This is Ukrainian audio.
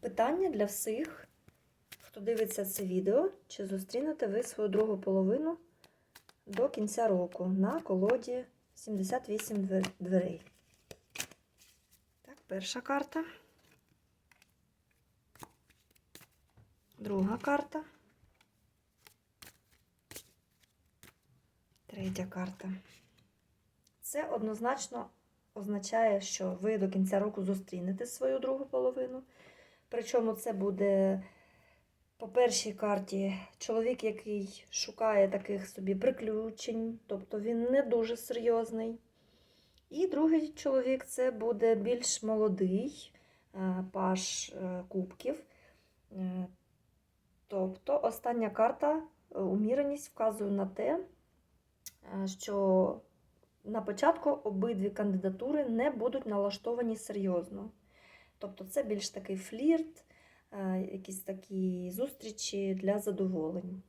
Питання для всіх, хто дивиться це відео, чи зустрінете ви свою другу половину до кінця року на колоді 78 дверей. Так, перша карта. Друга карта. Третя карта. Це однозначно означає, що ви до кінця року зустрінете свою другу половину. Причому це буде по першій карті чоловік, який шукає таких собі приключень, тобто він не дуже серйозний. І другий чоловік це буде більш молодий е, паш е, кубків. Е, Тобто остання карта, уміреність, вказує на те, що на початку обидві кандидатури не будуть налаштовані серйозно. Тобто це більш такий флірт, е, якісь такі зустрічі для задоволень.